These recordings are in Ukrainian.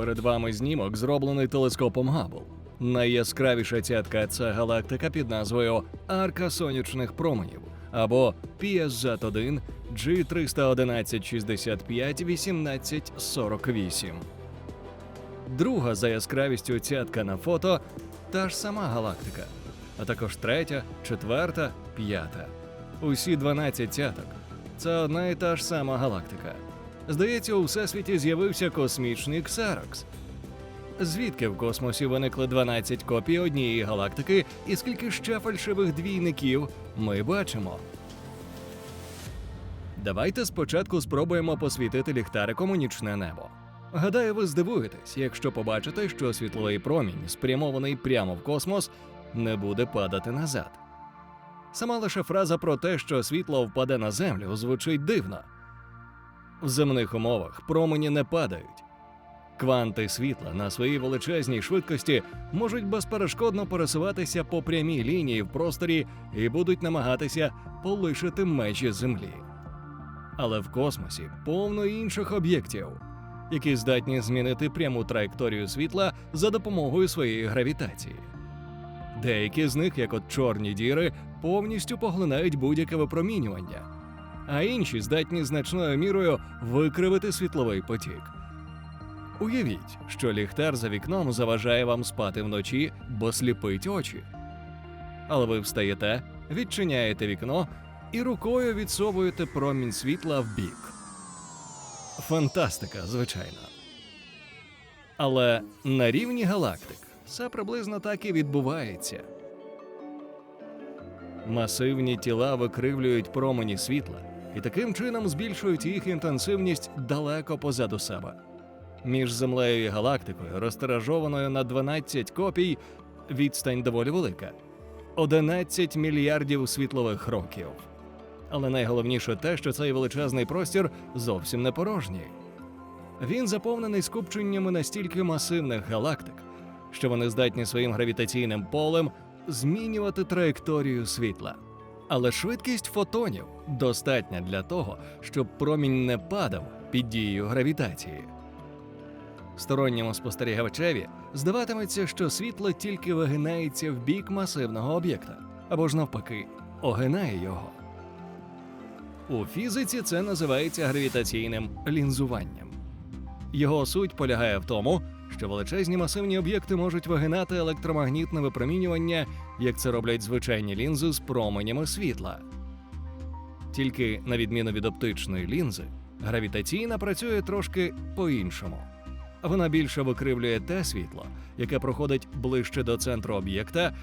Перед вами знімок, зроблений телескопом Габл. Найяскравіша цятка це галактика під назвою Арка сонячних променів або PSZ-1 G31165 1848. Друга за яскравістю цятка на фото та ж сама галактика, а також третя, четверта, п'ята. Усі 12 цяток це одна і та ж сама галактика. Здається, у всесвіті з'явився космічний Ксерокс. Звідки в космосі виникли 12 копій однієї галактики, і скільки ще фальшивих двійників ми бачимо? Давайте спочатку спробуємо посвітити ліхтариком у нічне небо. Гадаю, ви здивуєтесь, якщо побачите, що світловий промінь, спрямований прямо в космос, не буде падати назад. Сама лише фраза про те, що світло впаде на землю, звучить дивно. В земних умовах промені не падають. Кванти світла на своїй величезній швидкості можуть безперешкодно пересуватися по прямій лінії в просторі і будуть намагатися полишити межі Землі. Але в космосі повно інших об'єктів, які здатні змінити пряму траєкторію світла за допомогою своєї гравітації. Деякі з них, як от чорні діри, повністю поглинають будь-яке випромінювання, а інші здатні значною мірою викривити світловий потік. Уявіть, що ліхтар за вікном заважає вам спати вночі, бо сліпить очі. Але ви встаєте, відчиняєте вікно і рукою відсовуєте промінь світла в бік. Фантастика, звичайно. Але на рівні галактик все приблизно так і відбувається. Масивні тіла викривлюють промені світла і таким чином збільшують їх інтенсивність далеко позаду себе. Між землею і галактикою, розтиражованою на 12 копій, відстань доволі велика 11 мільярдів світлових років. Але найголовніше те, що цей величезний простір зовсім не порожній. Він заповнений скупченнями настільки масивних галактик, що вони здатні своїм гравітаційним полем змінювати траєкторію світла. Але швидкість фотонів достатня для того, щоб промінь не падав під дією гравітації. Сторонньому спостерігачеві здаватиметься, що світло тільки вигинається в бік масивного об'єкта, або ж навпаки, огинає його. У фізиці це називається гравітаційним лінзуванням. Його суть полягає в тому, що величезні масивні об'єкти можуть вигинати електромагнітне випромінювання, як це роблять звичайні лінзи з променями світла. Тільки на відміну від оптичної лінзи, гравітаційна працює трошки по-іншому. Вона більше викривлює те світло, яке проходить ближче до центру об'єкта,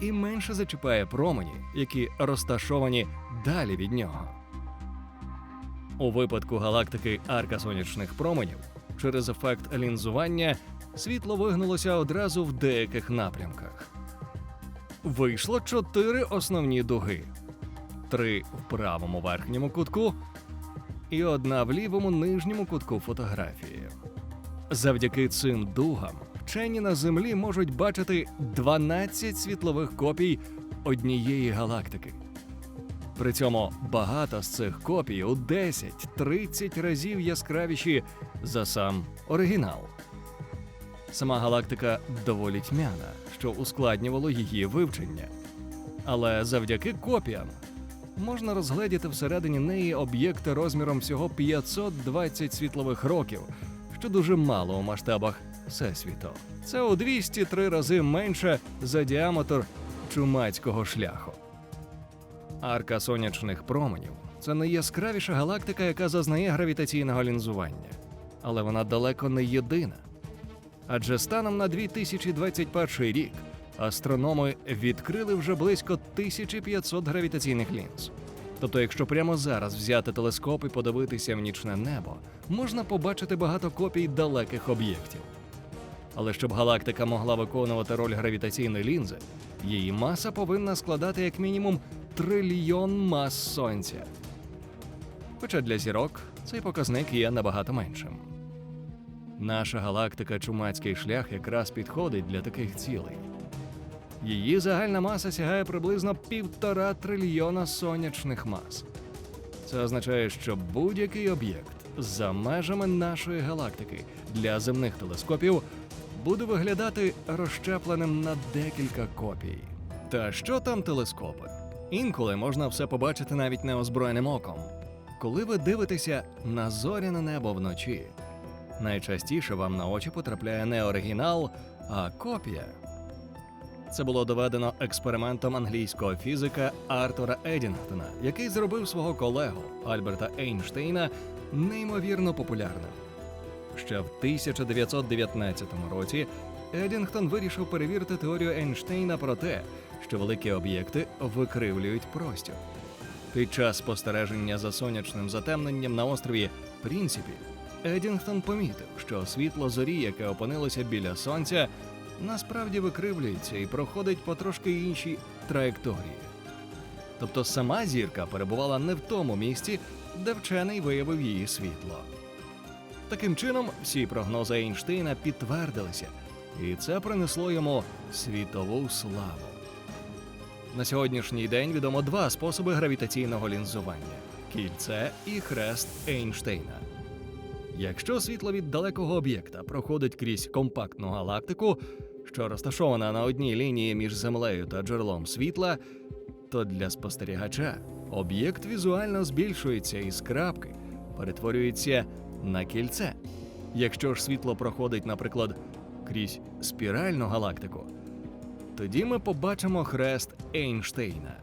і менше зачіпає промені, які розташовані далі від нього. У випадку галактики арка сонячних променів через ефект лінзування світло вигнулося одразу в деяких напрямках. Вийшло чотири основні дуги: три в правому верхньому кутку і одна в лівому нижньому кутку фотографії. Завдяки цим дугам вчені на Землі можуть бачити 12 світлових копій однієї галактики. При цьому багато з цих копій у 10-30 разів яскравіші за сам оригінал. Сама галактика доволі тьмяна, що ускладнювало її вивчення. Але завдяки копіям можна розгледіти всередині неї об'єкти розміром всього 520 світлових років, що дуже мало у масштабах Всесвіту. Це у 203 рази менше за діаметр чумацького шляху. Арка сонячних променів це найяскравіша галактика, яка зазнає гравітаційного лінзування. Але вона далеко не єдина. Адже станом на 2021 рік астрономи відкрили вже близько 1500 гравітаційних лінз. Тобто, якщо прямо зараз взяти телескоп і подивитися в нічне небо, можна побачити багато копій далеких об'єктів. Але щоб галактика могла виконувати роль гравітаційної лінзи, її маса повинна складати як мінімум трильйон мас сонця. Хоча для зірок цей показник є набагато меншим. Наша галактика Чумацький шлях якраз підходить для таких цілей. Її загальна маса сягає приблизно півтора трильйона сонячних мас. Це означає, що будь-який об'єкт за межами нашої галактики для земних телескопів буде виглядати розщепленим на декілька копій. Та що там телескопи? Інколи можна все побачити навіть неозброєним оком. Коли ви дивитеся на зоряне небо вночі, найчастіше вам на очі потрапляє не оригінал, а копія. Це було доведено експериментом англійського фізика Артура Едінгтона, який зробив свого колегу Альберта Ейнштейна неймовірно популярним. Ще в 1919 році Едінгтон вирішив перевірити теорію Ейнштейна про те, що великі об'єкти викривлюють простір. Під час спостереження за сонячним затемненням на острові Прінсіпі Едінгтон помітив, що світло зорі, яке опинилося біля сонця, насправді викривлюється і проходить по трошки іншій траєкторії. Тобто сама зірка перебувала не в тому місці, де вчений виявив її світло. Таким чином, всі прогнози Ейнштейна підтвердилися, і це принесло йому світову славу. На сьогоднішній день відомо два способи гравітаційного лінзування кільце і хрест Ейнштейна. Якщо світло від далекого об'єкта проходить крізь компактну галактику, що розташована на одній лінії між Землею та джерелом світла, то для спостерігача об'єкт візуально збільшується із крапки, перетворюється на кільце. Якщо ж світло проходить, наприклад, крізь спіральну галактику, тоді ми побачимо хрест Ейнштейна.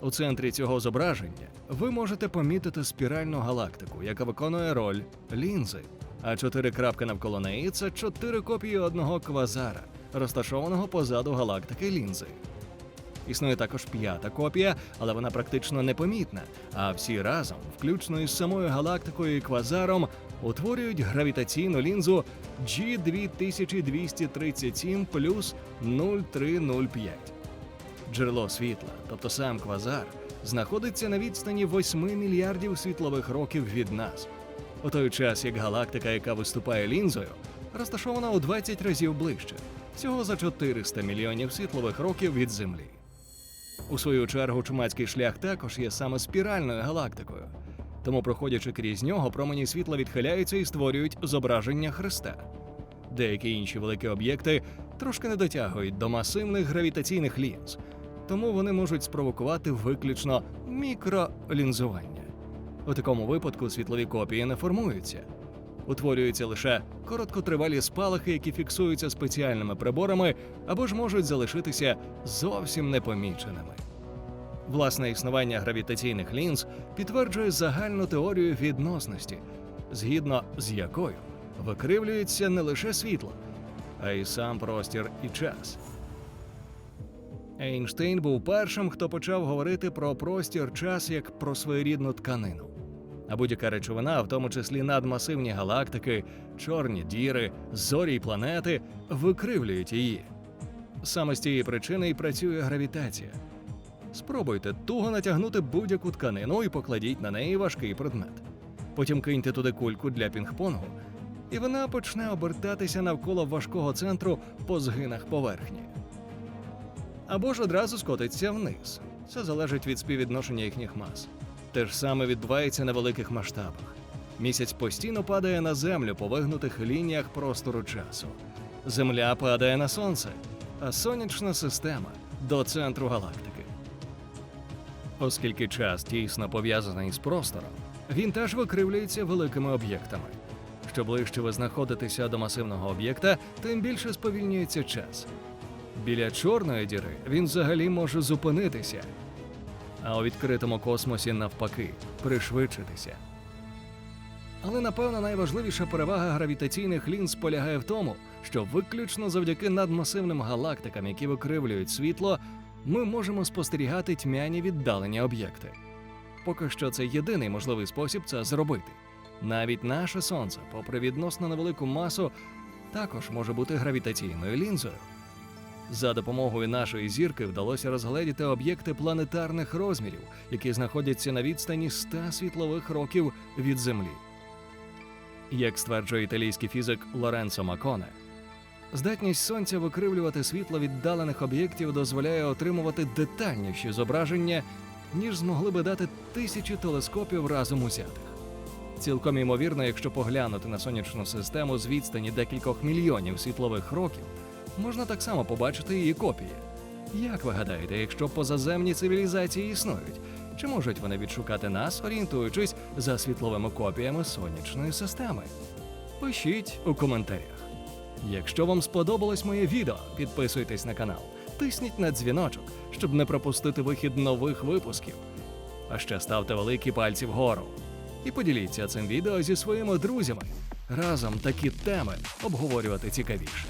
У центрі цього зображення ви можете помітити спіральну галактику, яка виконує роль лінзи. А чотири крапки навколо неї це чотири копії одного квазара, розташованого позаду галактики лінзи. Існує також п'ята копія, але вона практично непомітна. А всі разом, включно із самою галактикою і квазаром, утворюють гравітаційну лінзу G2237 плюс 0305. Джерело світла, тобто сам квазар, знаходиться на відстані 8 мільярдів світлових років від нас. У той час як галактика, яка виступає лінзою, розташована у 20 разів ближче, всього за 400 мільйонів світлових років від Землі. У свою чергу чумацький шлях також є саме спіральною галактикою. Тому, проходячи крізь нього, промені світла відхиляються і створюють зображення Христа. Деякі інші великі об'єкти трошки не дотягують до масивних гравітаційних лінз, тому вони можуть спровокувати виключно мікролінзування. У такому випадку світлові копії не формуються. Утворюються лише короткотривалі спалахи, які фіксуються спеціальними приборами або ж можуть залишитися зовсім непоміченими. Власне існування гравітаційних лінз підтверджує загальну теорію відносності, згідно з якою викривлюється не лише світло, а й сам простір і час. Ейнштейн був першим, хто почав говорити про простір час як про своєрідну тканину. А будь-яка речовина, в тому числі надмасивні галактики, чорні діри, зорі й планети, викривлюють її. Саме з цієї причини і працює гравітація. Спробуйте туго натягнути будь-яку тканину і покладіть на неї важкий предмет. Потім киньте туди кульку для пінг-понгу, і вона почне обертатися навколо важкого центру по згинах поверхні. Або ж одразу скотиться вниз. Це залежить від співвідношення їхніх мас. Те ж саме відбувається на великих масштабах. Місяць постійно падає на землю по вигнутих лініях простору часу. Земля падає на сонце, а сонячна система до центру галактики. Оскільки час тісно пов'язаний з простором, він теж викривлюється великими об'єктами. Що ближче ви знаходитеся до масивного об'єкта, тим більше сповільнюється час. Біля чорної діри він взагалі може зупинитися, а у відкритому космосі навпаки пришвидшитися. Але напевно найважливіша перевага гравітаційних лінз полягає в тому, що виключно завдяки надмасивним галактикам, які викривлюють світло, ми можемо спостерігати тьмяні віддалені об'єкти. Поки що це єдиний можливий спосіб це зробити. Навіть наше сонце, попри відносно невелику масу, також може бути гравітаційною лінзою. За допомогою нашої зірки вдалося розгледіти об'єкти планетарних розмірів, які знаходяться на відстані 100 світлових років від Землі. Як стверджує італійський фізик Лоренцо Маконе, здатність сонця викривлювати світло віддалених об'єктів дозволяє отримувати детальніші зображення, ніж змогли би дати тисячі телескопів разом узятих. Цілком імовірно, якщо поглянути на сонячну систему з відстані декількох мільйонів світлових років, можна так само побачити її копії. Як ви гадаєте, якщо позаземні цивілізації існують, чи можуть вони відшукати нас, орієнтуючись за світловими копіями сонячної системи? Пишіть у коментарях. Якщо вам сподобалось моє відео, підписуйтесь на канал, тисніть на дзвіночок, щоб не пропустити вихід нових випусків. А ще ставте великі пальці вгору. І поділіться цим відео зі своїми друзями. Разом такі теми обговорювати цікавіше.